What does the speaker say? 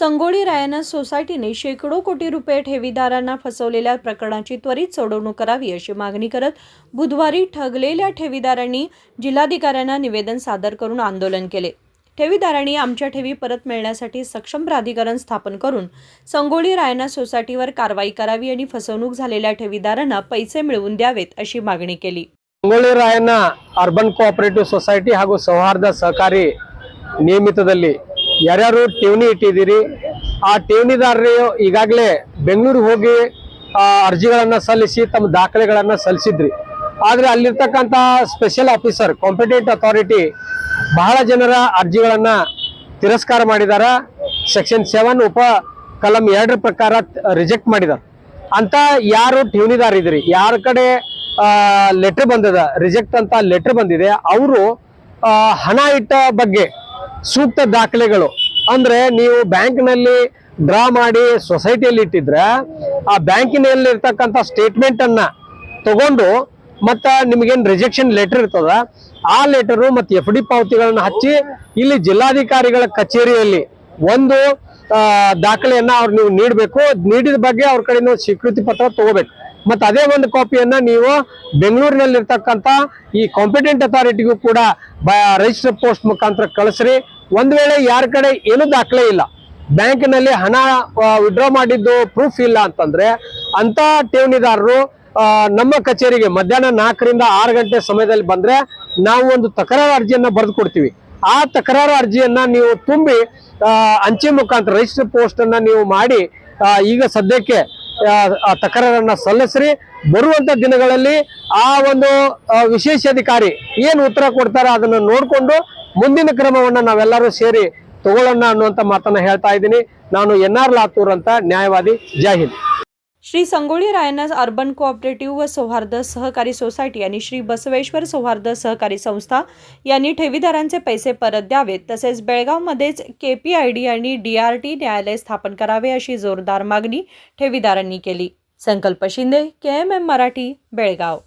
संगोळी रायना सोसायटीने शेकडो कोटी रुपये ठेवीदारांना फसवलेल्या प्रकरणाची त्वरित सोडवणूक करावी अशी मागणी करत बुधवारी ठगलेल्या ठेवीदारांनी जिल्हाधिकाऱ्यांना निवेदन सादर करून आंदोलन केले ठेवीदारांनी आमच्या ठेवी परत मिळण्यासाठी सक्षम प्राधिकरण स्थापन करून संगोळी रायना सोसायटीवर कारवाई करावी आणि फसवणूक झालेल्या ठेवीदारांना पैसे मिळवून द्यावेत अशी मागणी केली Sangolli Rayanna urban cooperative society ಹಾಗೂ ಸೌಹಾರ್ದ ಸಹಕಾರಿ ನಿಯಮಿತದಲ್ಲಿ ಯಾರ್ಯಾರು ಠೇವಣಿ ಇಟ್ಟಿದ್ದೀರಿ, ಆ ಠೇವಣಿದಾರರು ಈಗಾಗಲೇ ಬೆಂಗಳೂರಿಗೆ ಹೋಗಿ ಅರ್ಜಿಗಳನ್ನು ಸಲ್ಲಿಸಿ, ತಮ್ಮ ದಾಖಲೆಗಳನ್ನು ಸಲ್ಲಿಸಿದ್ರಿ. ಆದರೆ ಅಲ್ಲಿರ್ತಕ್ಕಂಥ ಸ್ಪೆಷಲ್ ಆಫೀಸರ್ ಕಾಂಪಿಟೆಂಟ್ ಅಥಾರಿಟಿ ಬಹಳ ಜನರ ಅರ್ಜಿಗಳನ್ನು ತಿರಸ್ಕಾರ ಮಾಡಿದಾರ. ಸೆಕ್ಷನ್ ಸೆವೆನ್ ಉಪ ಕಲಂ ಎರಡರ ಪ್ರಕಾರ ರಿಜೆಕ್ಟ್ ಮಾಡಿದಾರೆ. ಅಂತ ಯಾರು ಠೇವಣಿದಾರ ಇದ್ರಿ? ಯಾರ ಕಡೆ ಲೆಟರ್ ಬಂದದ? ರಿಜೆಕ್ಟ್ ಅಂತ ಲೆಟರ್ ಬಂದಿದೆ. ಅವರು ಹಣ ಇಟ್ಟ ಬಗ್ಗೆ ಸೂಕ್ತ ದಾಖಲೆಗಳು. ಅಂದ್ರೆ ನೀವು ಬ್ಯಾಂಕ್ನಲ್ಲಿ ಡ್ರಾ ಮಾಡಿ ಸೊಸೈಟಿಯಲ್ಲಿ ಇಟ್ಟಿದ್ರೆ, ಆ ಬ್ಯಾಂಕಿನಲ್ಲಿ ಇರ್ತಕ್ಕಂಥ ಸ್ಟೇಟ್ಮೆಂಟ್ ಅನ್ನ ತಗೊಂಡು ಮತ್ತು ನಿಮಗೇನು ರಿಜೆಕ್ಷನ್ ಲೆಟರ್ ಇರ್ತದ, ಆ ಲೆಟರು ಮತ್ತು ಎಫ್ ಡಿ ಪಾವತಿಗಳನ್ನ ಹಚ್ಚಿ ಇಲ್ಲಿ ಜಿಲ್ಲಾಧಿಕಾರಿಗಳ ಕಚೇರಿಯಲ್ಲಿ ಒಂದು ದಾಖಲೆಯನ್ನು ಅವ್ರು ನೀವು ನೀಡಬೇಕು. ನೀಡಿದ ಬಗ್ಗೆ ಅವ್ರ ಕಡೆಯಿಂದ ಸ್ವೀಕೃತಿ ಪತ್ರ ತಗೋಬೇಕು. ಮತ್ತೆ ಅದೇ ಒಂದು ಕಾಪಿಯನ್ನ ನೀವು ಬೆಂಗಳೂರಿನಲ್ಲಿರ್ತಕ್ಕಂಥ ಈ ಕಾಂಪಿಟೆಂಟ್ ಅಥಾರಿಟಿಗೂ ಕೂಡ ರಿಜಿಸ್ಟರ್ ಪೋಸ್ಟ್ ಮುಖಾಂತರ ಕಳಿಸ್ರಿ. ಒಂದ್ ವೇಳೆ ಯಾರ ಕಡೆ ಏನೂ ದಾಖಲೆ ಇಲ್ಲ. ಬ್ಯಾಂಕ್ನಲ್ಲಿ ಹಣ ವಿಡ್ರಾ ಮಾಡಿದ್ದು ಪ್ರೂಫ್ ಇಲ್ಲ ಅಂತಂದ್ರೆ ಅಂತ ಠೇವಣಿದಾರರು ನಮ್ಮ ಕಚೇರಿಗೆ ಮಧ್ಯಾಹ್ನ ನಾಲ್ಕರಿಂದ ಆರು ಗಂಟೆ ಸಮಯದಲ್ಲಿ ಬಂದ್ರೆ ನಾವು ಒಂದು ತಕರಾರು ಅರ್ಜಿಯನ್ನ ಬರೆದು ಕೊಡ್ತೀವಿ. ಆ ತಕರಾರು ಅರ್ಜಿಯನ್ನ ನೀವು ತುಂಬಿ ಅಂಚೆ ಮುಖಾಂತರ ರಿಜಿಸ್ಟರ್ ಪೋಸ್ಟ್ ನೀವು ಮಾಡಿ ಈಗ ಸದ್ಯಕ್ಕೆ ತಕರಾರನ್ನ ಸಲ್ಲಿಸ್ರಿ. ಬರುವಂತ ದಿನಗಳಲ್ಲಿ ಆ ಒಂದು ವಿಶೇಷ ವಿಶೇಷಾಧಿಕಾರಿ ಏನು ಉತ್ತರ ಕೊಡ್ತಾರ ಅದನ್ನ ನೋಡ್ಕೊಂಡು ಮುಂದಿನ ಕ್ರಮವನ್ನ ನಾವೆಲ್ಲರೂ ಸೇರಿ ತಗೊಳ್ಳೋಣ ಅನ್ನುವಂತ ಮಾತನ್ನ ಹೇಳ್ತಾ ಇದ್ದೀನಿ. ನಾನು ಎನ್ ಆರ್ ಲಾತೂರ್ ಅಂತ ನ್ಯಾಯವಾದಿ. ಜೈ ಹಿಂದ್. श्री संगोळी रायना अर्बन कोऑपरेटिव्ह व सौहार्द सहकारी सोसायटी आणि श्री बसवेश्वर सौहार्द सहकारी संस्था यांनी ठेवीदारांचे पैसे परत द्यावेत. तसेच बेळगावमध्येच के पी आय डी आणि डी आर टी न्यायालय स्थापन करावे अशी जोरदार मागणी ठेवीदारांनी केली. संकल्प शिंदे के एम एम मराठी बेळगाव.